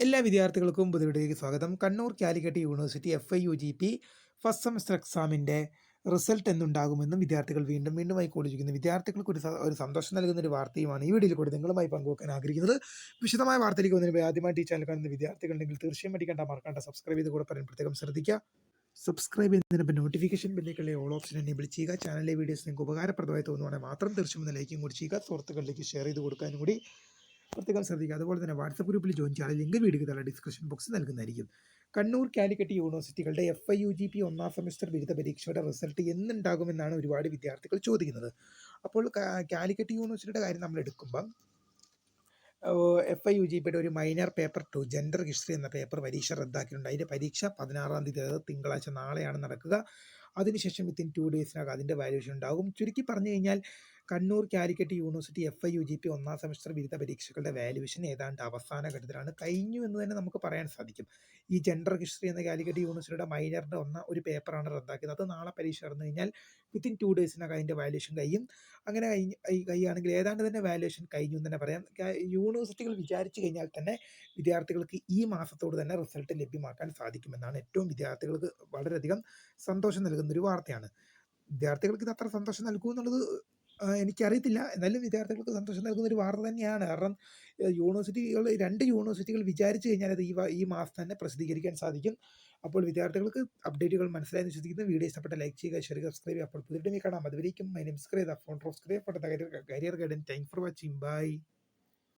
എല്ലാ വിദ്യാർത്ഥികൾക്കും പുതിയവിടേക്ക് സ്വാഗതം. Kannur Calicut university F I U G P first semester എക്സാമിന്റെ റിസൾട്ട് എന്നുണ്ടാകുമെന്നും വിദ്യാർത്ഥികൾ വീണ്ടും വീണ്ടും ആയി ആയിക്കൊണ്ടിരിക്കുന്നു. വിദ്യാർത്ഥികൾക്ക് ഒരു ഒരു സന്തോഷം നൽകുന്ന ഒരു വാർത്തയുമാണ് ഈ വീഡിയോയിൽ കൂടി നിങ്ങളുമായി പങ്കുവെക്കാൻ ആഗ്രഹിക്കുന്നത്. വിശദമായ വാർത്തയിലേക്ക് വന്നതിന് ആദ്യമായിട്ട് ആദ്യമായി ഈ ചാനൽ കാണുന്ന വിദ്യാർത്ഥികളുണ്ടെങ്കിൽ തീർച്ചയായും അടിക്കേണ്ട മറക്കേണ്ട സബ്സ്ക്രൈബ് ചെയ്ത് കൂടെ പറയാൻ പ്രത്യേകം ശ്രദ്ധിക്കുക. സബ്സ്ക്രൈബ് ചെയ്യുന്നതിനൊപ്പം നോട്ടിഫിക്കേഷൻ ബില്ലേക്കുള്ള ഓൾ ഓപ്ഷൻ എനേബിൾ ചെയ്യുക. ചാനലിലെ വീഡിയോസ് നിങ്ങൾക്ക് ഉപകാരപ്രദമായി തോന്നുവാണെങ്കിൽ മാത്രം തീർച്ചയായും ലൈക്കും കൂടി ചെയ്യുക. സുഹൃത്തുക്കളിലേക്ക് ഷെയർ ചെയ്ത് കൊടുക്കാനും കൂടി പ്രത്യേകം ശ്രദ്ധിക്കുക. അതുപോലെ തന്നെ വാട്സപ്പ് ഗ്രൂപ്പിൽ ജോയിൻ ചെയ്യാൻ ലിങ്ക് വീഡിയോ തല ഡിസ്ക്രിപ്ഷൻ ബോക്സ് നൽകുന്നതായിരിക്കും. Kannur Calicut യൂണിവേഴ്സിറ്റികളുടെ F I U G P ഒന്നാം സെമസ്റ്റർ ബിരുദ പരീക്ഷയുടെ റിസൾട്ട് എന്നുണ്ടാകുമെന്നാണ് ഒരുപാട് വിദ്യാർത്ഥികൾ ചോദിക്കുന്നത്. അപ്പോൾ കാലിക്കറ്റ് യൂണിവേഴ്സിറ്റിയുടെ കാര്യം നമ്മൾ എടുക്കുമ്പം എഫ് ഐ യു ജി പിയുടെ ഒരു minor paper to gender history എന്ന പേപ്പർ പരീക്ഷ റദ്ദാക്കിയിട്ടുണ്ട്. അതിന്റെ പരീക്ഷ പതിനാറാം തീയതി അതായത് തിങ്കളാഴ്ച നാളെയാണ് നടക്കുക. അതിനുശേഷം വിത്തിൻ ടു ഡേയ്സിനകം അതിന്റെ വാല്യൂഷൻ ഉണ്ടാകും. ചുരുക്കി പറഞ്ഞു കഴിഞ്ഞാൽ Kannur Calicut university F I U G P ഒന്നാം സെമസ്റ്റർ ബിരുദ പരീക്ഷകളുടെ വാല്യുവേഷൻ ഏതാണ്ട് അവസാന ഘട്ടത്തിലാണ്. കഴിഞ്ഞു എന്ന് തന്നെ നമുക്ക് പറയാൻ സാധിക്കും. ഈ ജെൻഡർ ഹിസ്റ്ററി എന്ന കാലിക്കറ്റ് യൂണിവേഴ്സിറ്റിയുടെ മൈനറിന്റെ ഒന്ന ഒരു പേപ്പറാണ് റദ്ദാക്കിയത്. അത് നാളെ പരീക്ഷ നടന്നു കഴിഞ്ഞാൽ വിത്തിൻ ടു ഡേയ്സിനകം അതിന്റെ വാല്യുവേഷൻ കഴിയും. അങ്ങനെ കഴിയുകയാണെങ്കിൽ ഏതാണ്ട് തന്നെ വാല്യുവേഷൻ കഴിഞ്ഞു എന്ന് തന്നെ പറയാം. യൂണിവേഴ്സിറ്റികൾ വിചാരിച്ചു കഴിഞ്ഞാൽ തന്നെ വിദ്യാർത്ഥികൾക്ക് ഈ മാസത്തോട് തന്നെ റിസൾട്ട് ലഭ്യമാക്കാൻ സാധിക്കുമെന്നാണ് ഏറ്റവും വിദ്യാർത്ഥികൾക്ക് വളരെയധികം സന്തോഷം നൽകുന്ന ഒരു വാർത്തയാണ്. വിദ്യാർത്ഥികൾക്ക് ഇത് അത്ര സന്തോഷം നൽകുമെന്നുള്ളത് എനിക്കറിയത്തില്ല. എന്നാലും വിദ്യാർത്ഥികൾക്ക് സന്തോഷം നൽകുന്ന ഒരു വാർത്ത തന്നെയാണ്. കാരണം യൂണിവേഴ്സിറ്റികൾ രണ്ട് യൂണിവേഴ്സിറ്റികൾ വിചാരിച്ചു കഴിഞ്ഞാൽ അത് ഈ ഈ മാസം തന്നെ പ്രസിദ്ധീകരിക്കാൻ സാധിക്കും. അപ്പോൾ വിദ്യാർത്ഥികൾക്ക് അപ്ഡേറ്റുകൾ മനസ്സിലായി വിശ്വസിക്കുന്നു. വീഡിയോ ഇഷ്ടപ്പെട്ട ലൈക്ക് ചെയ്യുക ഷെയർ സബ്സ്ക്രൈബ് അപ്പോൾ പുതിയ കാണാം. അതുവരേക്കും my name scribe phone of scribe career guidance. Thank for watching. Bye.